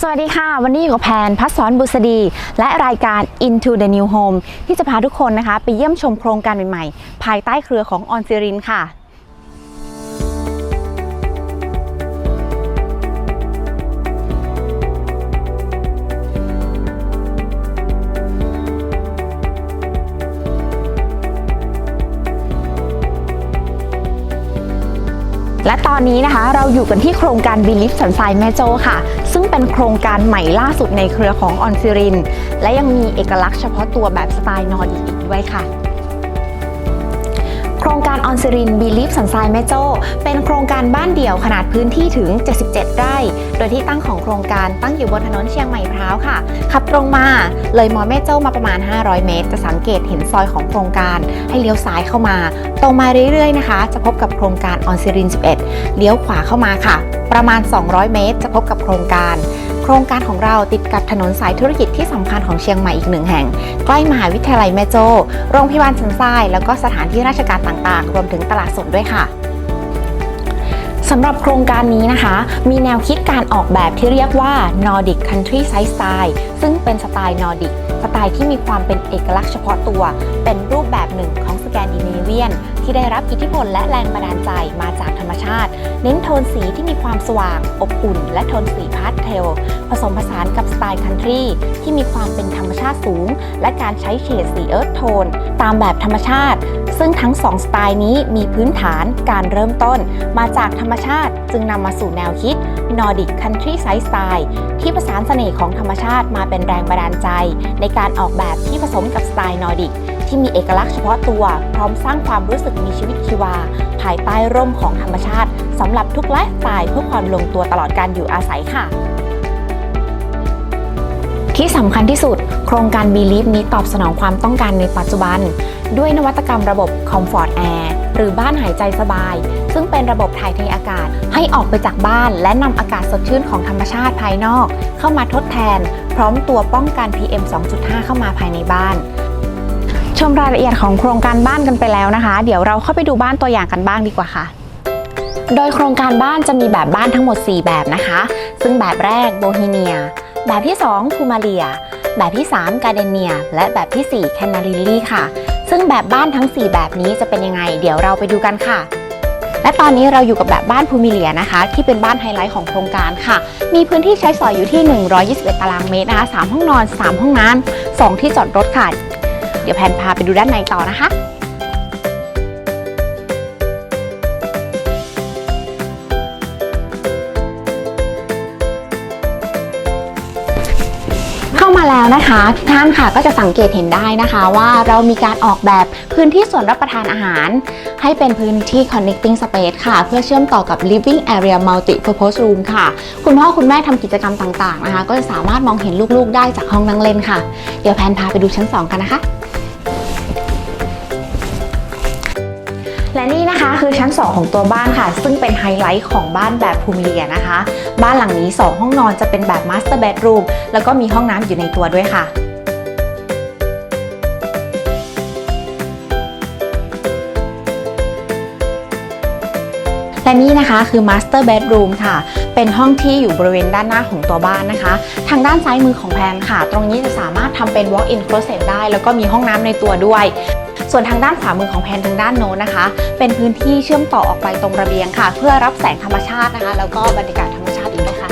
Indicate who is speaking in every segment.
Speaker 1: สวัสดีค่ะ วันนี้อยู่กับแพนพัฒสอนบุษดี และรายการ Into the New Home ที่จะพาทุกคนนะคะ ไปเยี่ยมชมโครงการใหม่ ๆ ภายใต้เครือของออนซิรินค่ะ และตอนนี้นะคะเราอยู่กันที่โครงการบีลิฟสันทรายแม่โจ้ค่ะ ซึ่งเป็นโครงการใหม่ล่าสุดในเครือของออนซิริน และยังมีเอกลักษณ์เฉพาะตัวแบบสไตล์นอร์ดิกอีกด้วยค่ะ ครงการออนซิรินบีลิฟสันทรายแม่โจ้ เป็นโครงการบ้านเดี่ยวขนาดพื้นที่ถึง 77 ไร่ โดยที่ตั้งของโครงการตั้งอยู่บนถนนเชียงใหม่พร้าวค่ะ ขับตรงมาเลยมอแม่โจ้มาประมาณ 500 เมตร จะสังเกตเห็นซอยของโครงการให้เลี้ยวซ้ายเข้ามา ตรงมาเรื่อยๆนะคะ จะพบกับโครงการออนซิริน 11 เลี้ยวขวาเข้ามาค่ะ ประมาณ 200 เมตร จะพบกับโครงการ โครงการของเราติดกับถนนสายธุรกิจที่สำคัญของเชียงใหม่อีกหนึ่งแห่ง ใกล้มหาวิทยาลัยแม่โจ้ โรงพยาบาลสันทราย แล้วก็สถานที่ราชการต่างๆ รวมถึงตลาดสดด้วยค่ะสำหรับโครงการนี้นะคะ มีแนวคิดการออกแบบที่เรียกว่า Nordic Country Side Style ซึ่งเป็นสไตล์นอร์ดิกสไตล์ที่มีความเป็นเอกลักษณ์เฉพาะตัว เป็นรูปแบบหนึ่งของสแกนดิเนเวียนที่ได้รับอิทธิพลและแรงบันดาลใจมาจากธรรมชาติ เน้นโทนสีที่มีความสว่าง อบอุ่น และโทนสีพาสเทล ผสมผสานกับสไตล์คันทรีที่มีความเป็นธรรมชาติสูง และการใช้เฉดสีเอิร์ธโทน ตามแบบธรรมชาติ ซึ่งทั้งสองสไตล์นี้มีพื้นฐานการเริ่มต้น มาจากธรรมชาติจึงนำมาสู่แนวคิด Nordic Country Side Style ที่ผสานเสน่ห์ของธรรมชาติมาเป็นแรงบันดาลใจ ในการออกแบบที่ผสมกับสไตล์นอร์ดิก ที่มีเอกลักษณ์เฉพาะตัว พร้อมสร้างความรู้สึกมีชีวิตชีวา ภายใต้ร่มของธรรมชาติสำหรับทุกไลฟ์สไตล์เพื่อความลงตัวตลอดการอยู่อาศัยค่ะ ที่สำคัญที่สุด โครงการ b e l i e v นี้ตอบสนองความต้องการในปัจจุบัน ด้วยนวัตกรรมระบบ Comfort Air หรือบ้านหายใจสบาย ซึ่งเป็นระบบถ่ายเทอากาศให้ออกไปจากบ้านและนำอากาศสดชื่นของธรรมชาติภายนอก เข้ามาทดแทน พร้อมตัวป้องกัน PM 2.5 เข้ามาภายในบ้าน ชมรายละเอียดของโครงการบ้านกันไปแล้วนะคะ เดี๋ยวเราเข้าไปดูบ้านตัวอย่างกันบ้างดีกว่าค่ะโดยโครงการบ้านจะมีแบบบ้านทั้งหมด 4 แบบนะคะ ซึ่งแบบแรกโบฮีเนีย แบบที่2พูมาเลีย แบบที่3กาเดเนีย และแบบที่4แคนาริลลี่ค่ะ ซึ่งแบบบ้านทั้ง 4 แบบนี้จะเป็นยังไง เดี๋ยวเราไปดูกันค่ะ และตอนนี้เราอยู่กับแบบบ้านพูมิเลียนะคะ ที่เป็นบ้านไฮไลท์ของโครงการค่ะ มีพื้นที่ใช้สอยอยู่ที่ 121 ตารางเมตรนะคะ 3 ห้องนอน 3 ห้องน้ำ2ที่จอดรถค่ะ เดี๋ยวแพนพาไปดูด้านในต่อนะคะเข้ามาแล้วนะคะทุกท่านค่ะก็จะสังเกตเห็นได้นะคะ ว่าเรามีการออกแบบพื้นที่ส่วนรับประทานอาหาร ให้เป็นพื้นที่ connecting space ค่ะ เพื่อเชื่อมต่อกับ living area multi purpose room ค่ะ คุณพ่อคุณแม่ทำกิจกรรมต่างๆนะคะ ก็จะสามารถมองเห็นลูกๆได้จากห้องนั่งเล่นค่ะ เดี๋ยวแพนพาไปดูชั้น 2 กันนะคะ และนี่นะคะคือชั้น 2 ของตัวบ้านค่ะ ซึ่งเป็นไฮไลท์ของบ้านแบบภูมิเลียนะคะ บ้านหลังนี้ 2 ห้องนอนจะเป็นแบบ master bedroom แล้วก็มีห้องน้ำอยู่ในตัวด้วยค่ะและนี่นะคะคือ master bedroom ค่ะ เป็นห้องที่อยู่บริเวณด้านหน้าของตัวบ้านนะคะ ทางด้านซ้ายมือของแพนค่ะ ตรงนี้จะสามารถทำเป็น walk-in closet ได้ แล้วก็มีห้องน้ำในตัวด้วย ส่วนทางด้านขวามือของแพนทางด้านโน้นนะคะ เป็นพื้นที่เชื่อมต่อออกไปตรงระเบียงค่ะ เพื่อรับแสงธรรมชาตินะคะ แล้วก็บรรยากาศธรรมชาติอีกด้วยค่ะ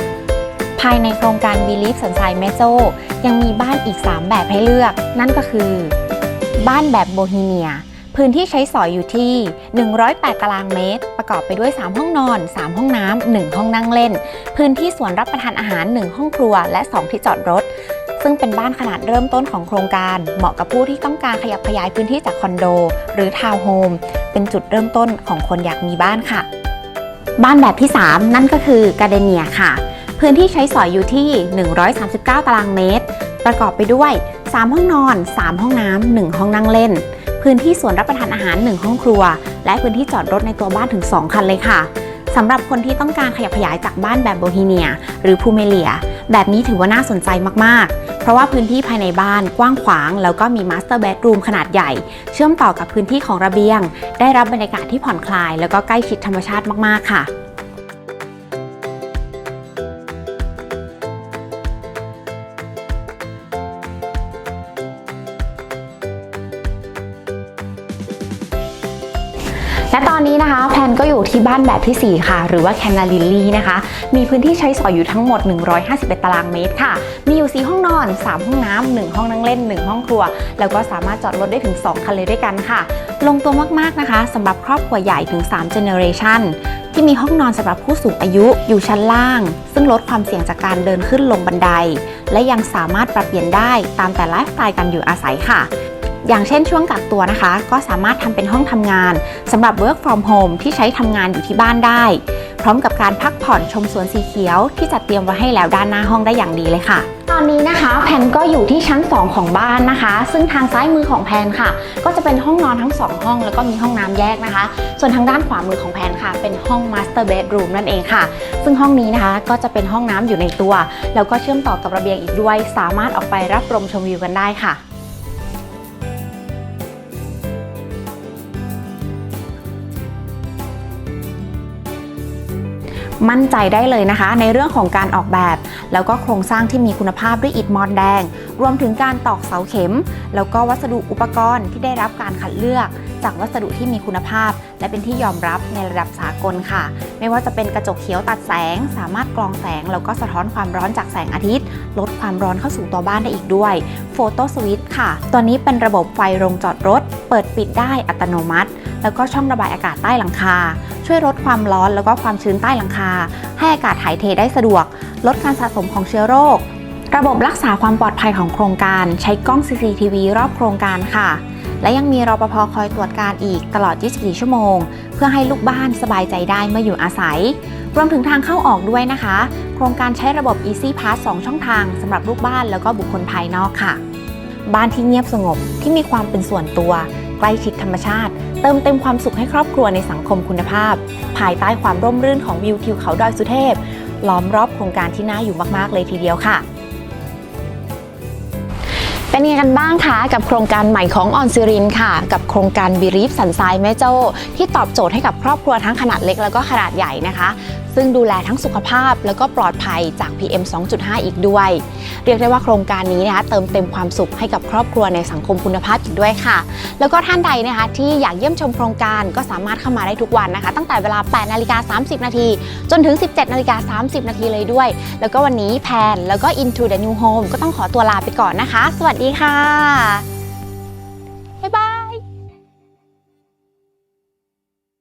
Speaker 1: ภายในโครงการ Believe สันทรายเมโซยังมีบ้านอีก 3 แบบให้เลือก นั่นก็คือ บ้านแบบโบฮีเนียพื้นที่ใช้สอยอยู่ที่ 108 ตารางเมตร ประกอบไปด้วย 3 ห้องนอน 3 ห้องน้ำ 1 ห้องนั่งเล่น พื้นที่สวนรับประทานอาหาร 1 ห้องครัว และ 2 ที่จอดรถ ซึ่งเป็นบ้านขนาดเริ่มต้นของโครงการเหมาะกับผู้ที่ต้องการขยับขยายพื้นที่จากคอนโด หรือทาวน์โฮมเป็นจุดเริ่มต้นของคนอยากมีบ้านค่ะ บ้านแบบที่ 3 นั่นก็คือกาเดเนียค่ะ พื้นที่ใช้สอยอยู่ที่ 139 ตารางเมตร ประกอบไปด้วย 3 ห้องนอน 3 ห้องน้ำ1ห้องนั่งเล่น พื้นที่สวนรับประทานอาหาร 1 ห้องครัว และพื้นที่จอดรถในตัวบ้านถึง 2 คันเลยค่ะสำหรับคนที่ต้องการขยับขยายจากบ้านแบบโบฮีเนีย หรือพูเมเลีย แบบนี้ถือว่าน่าสนใจมากๆ เพราะว่าพื้นที่ภายในบ้านกว้างขวาง แล้วก็มีมาสเตอร์เบดรูมขนาดใหญ่ เชื่อมต่อกับพื้นที่ของระเบียง ได้รับบรรยากาศที่ผ่อนคลาย แล้วก็ใกล้ชิดธรรมชาติมากๆค่ะ ก็อยู่ที่บ้านแบบทีสี่ 4 ค่ะ หรือว่าแคนนาลิลลี่นะคะ มีพื้นที่ใช้สอยอยู่ทั้งหมด 151 ตารางเมตรค่ะ มีอยู่ 4 ห้องนอน 3 ห้องน้ำ1ห้องนั่งเล่น 1 ห้องครัว แล้วก็สามารถจอดรถได้ถึง 2 คันเลยด้วยกันค่ะ ลงตัวมากๆนะคะสำหรับครอบครัวใหญ่ถึง3 generation ที่มีห้องนอนสำหรับผู้สูงอายุอยู่ชั้นล่าง ซึ่งลดความเสี่ยงจากการเดินขึ้นลงบันได และยังสามารถปรับเปลี่ยนได้ตามแต่ไลฟ์สไตล์การอยู่อาศัยค่ะ อย่างเช่นช่วงกักตัวนะคะ ก็สามารถทำเป็นห้องทำงานสำหรับ work from home ที่ใช้ทำงานอยู่ที่บ้านได้ พร้อมกับการพักผ่อนชมสวนสีเขียวที่จัดเตรียมไว้ให้แล้วด้านหน้าห้องได้อย่างดีเลยค่ะ ตอนนี้นะคะ แพนก็อยู่ที่ชั้น 2 ของบ้านนะคะ ซึ่งทางซ้ายมือของแพนค่ะ ก็จะเป็นห้องนอนทั้ง 2 ห้อง แล้วก็มีห้องน้ำแยกนะคะ ส่วนทางด้านขวามือของแพนค่ะ เป็นห้อง master bedroom นั่นเองค่ะ ซึ่งห้องนี้นะคะก็จะเป็นห้องน้ำอยู่ในตัว แล้วก็เชื่อมต่อกับระเบียงอีกด้วย สามารถออกไปรับลมชมวิวกันได้ค่ะ มั่นใจได้เลยนะคะ ในเรื่องของการออกแบบ แล้วก็โครงสร้างที่มีคุณภาพด้วยอิฐมอนแดง รวมถึงการตอกเสาเข็ม แล้วก็วัสดุอุปกรณ์ที่ได้รับการคัดเลือกจากวัสดุที่มีคุณภาพ และเป็นที่ยอมรับในระดับสากลค่ะ ไม่ว่าจะเป็นกระจกเขียวตัดแสง สามารถกรองแสง แล้วก็สะท้อนความร้อนจากแสงอาทิตย์ ลดความร้อนเข้าสู่ตัวบ้านได้อีกด้วยโฟโต้สวิตช์ค่ะ ตัวนี้เป็นระบบไฟโรงจอดรถ เปิดปิดได้อัตโนมัติ แล้วก็ช่องระบายอากาศใต้หลังคา ช่วยลดความร้อนแล้วก็ความชื้นใต้หลังคา ให้อากาศถ่ายเทได้สะดวก ลดการสะสมของเชื้อโรค ระบบรักษาความปลอดภัยของโครงการ ใช้กล้อง CCTV รอบโครงการค่ะและยังมีรปภคอยตรวจการอีกตลอด 24 ชั่วโมง เพื่อให้ลูกบ้านสบายใจได้เมื่ออยู่อาศัย รวมถึงทางเข้าออกด้วยนะคะ โครงการใช้ระบบ Easy Pass 2 ช่องทางสำหรับลูกบ้านแล้วก็บุคคลภายนอกค่ะ บ้านที่เงียบสงบที่มีความเป็นส่วนตัว ใกล้ชิดธรรมชาติ เติมเต็มความสุขให้ครอบครัวในสังคมคุณภาพ ภายใต้ความร่มรื่นของวิวทิวเขาดอยสุเทพ ล้อมรอบโครงการที่น่าอยู่มาก ๆ เลยทีเดียวค่ะ เป็นยังไงกันบ้างคะกับโครงการใหม่ของออนซิรินค่ะ กับโครงการบีรีฟสันทรายแม่โจ้ที่ตอบโจทย์ให้กับครอบครัวทั้งขนาดเล็กแล้วก็ขนาดใหญ่นะคะ ซึ่งดูแลทั้งสุขภาพแล้วก็ปลอดภัยจาก PM 2.5 อีกด้วย เรียกได้ว่าโครงการนี้นะคะเติมเต็มความสุขให้กับครอบครัวในสังคมคุณภาพอีกด้วยค่ะ แล้วก็ท่านใดนะคะที่อยากเยี่ยมชมโครงการก็สามารถเข้ามาได้ทุกวันนะคะ ตั้งแต่เวลา 8นาฬิกา30 นาทีจนถึง 17นาฬิกา30 นาทีเลยด้วย แล้วก็วันนี้แพนแล้วก็ Into the New Home ก็ต้องขอตัวลาไปก่อนนะคะ สวัสดีค่ะ